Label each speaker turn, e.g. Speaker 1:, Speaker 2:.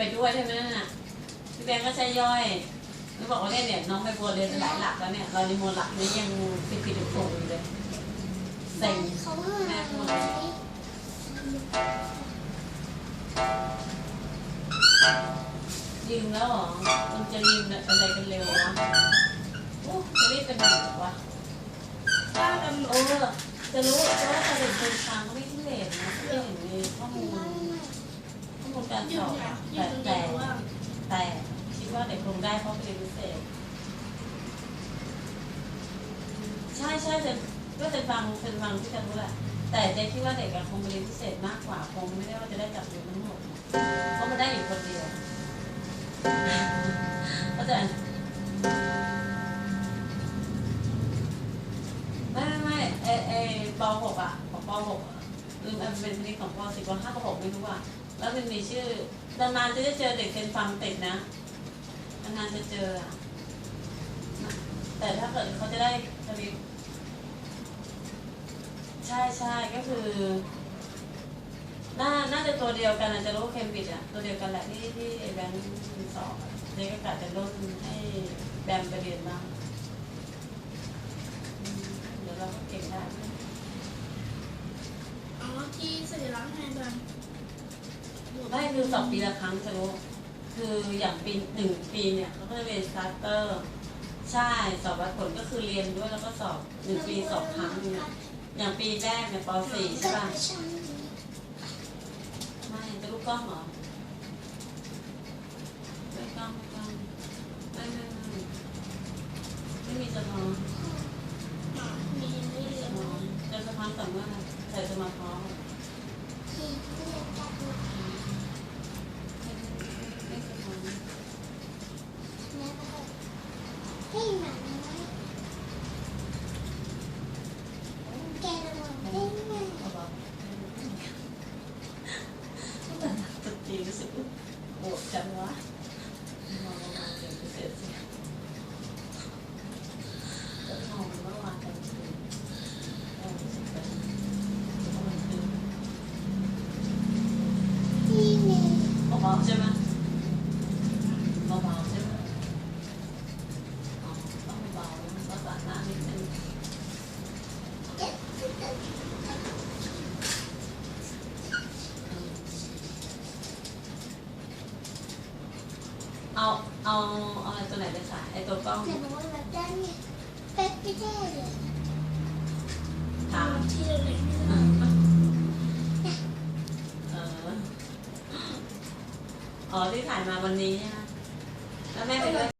Speaker 1: ไปด้วยใช่ไหมนั่นน่ะพี่แบงค์ก็ใช้ย่อยแล้วบอกว่าเนี่ยเนี่ยน้องไปบัวเรียนหลายหลักแล้วเนี่ยเราในโมวลหลักนี้ยังผิดผิดถูกถูกอยู่เลยเซ็ง
Speaker 2: เขาหาย
Speaker 1: ลืมแล้วหรอมันจะลืมอะไรกันเร็ววะโอ้จะรีบเป็นแบบวะ
Speaker 3: ป้ากันหนู
Speaker 1: เออจะรู้ว่าจะเป็นคนทางก็ไม่ที่เลนนะที่เห็นในข้ข้อมูล การสอบแต่แต่แต่คิดว่าเด็กคงได้เพราะไปเรียนพิเศษ ใช่ใช่เซนก็เซนฟังเซนฟังที่จะรู้แหละแต่เจ๊คิดว่าเด็กอะคงไปเรียนพิเศษมากกว่าคงไม่ได้ว่าจะได้จับอยู่ทั้งหมดเพราะมันได้อยู่คนเดียวเข้าใจไม่ไม่ไม่เอเอปหกอะของปหกลืมอันเป็นชนิดของปสี่ปห้าปหกไม่รู้อะ แล้วมันมีชื่อนานๆจะได้เจอเด็กเซนฟังติดนะนานๆจะเจอ แต่ถ้าเกิดเขาจะได้คดีใช่ใช่ก็คือน่าน่าจะตัวเดียวกันอาจจะรู้เคมบิดอะตัวเดียวกันแหละที่ที่แบงค์สอบอะเจ๊ก็กะจะรุ่นให้แบมไปเรียนบ้างเดี๋ยวเราก็เก่งได้
Speaker 3: อ๋อที่สัญลักษณ์ไงบ้าง
Speaker 1: ไม่คือสอบปีละครั้งจะรู้คืออย่างปีหนึ่งปีเนี่ยเขาก็จะเรียนสตาร์เตอร์ ใช่สอบวัดผลก็คือเรียนด้วยแล้วก็สอบหนึ่งปีสอบครั้งหนึงอะอย่างปีแรกเนี่ยป .4 ใช่ป่ะไม่จะลูกกล้องเหรอไม่กล้องไม่กล้องไม่ไม่ไม่ไม่มีสะท้อน
Speaker 3: มีไม่เรีย
Speaker 1: สะ
Speaker 3: น
Speaker 1: ท้อนจะสะท้อนแต่เมื่อใส่สมาท้อน โกรธจังวะมองมาเดี๋ยวเสียเสียก็มองเมื่อวานตอนคืนเออรู้สึกแบบเพราะมันคือ
Speaker 2: นี่ไง
Speaker 1: เบาๆใช่ไหมเบาๆใช่ไหมอ๋อต้องเบาๆนะภาษาหน้านิดนึง
Speaker 2: เจ็บ
Speaker 1: เอาเอาเอาอะไรตัวไหนไปใส่ไอตัวกล้อง
Speaker 2: แต่บอกว่าแบบด้านเนี่ยเป๊ะไม่ได้เลย
Speaker 1: ถาม
Speaker 3: ที่เราเลย
Speaker 1: เออเอออ๋อที่ถ่ายมาวันนี้ใช่ไหม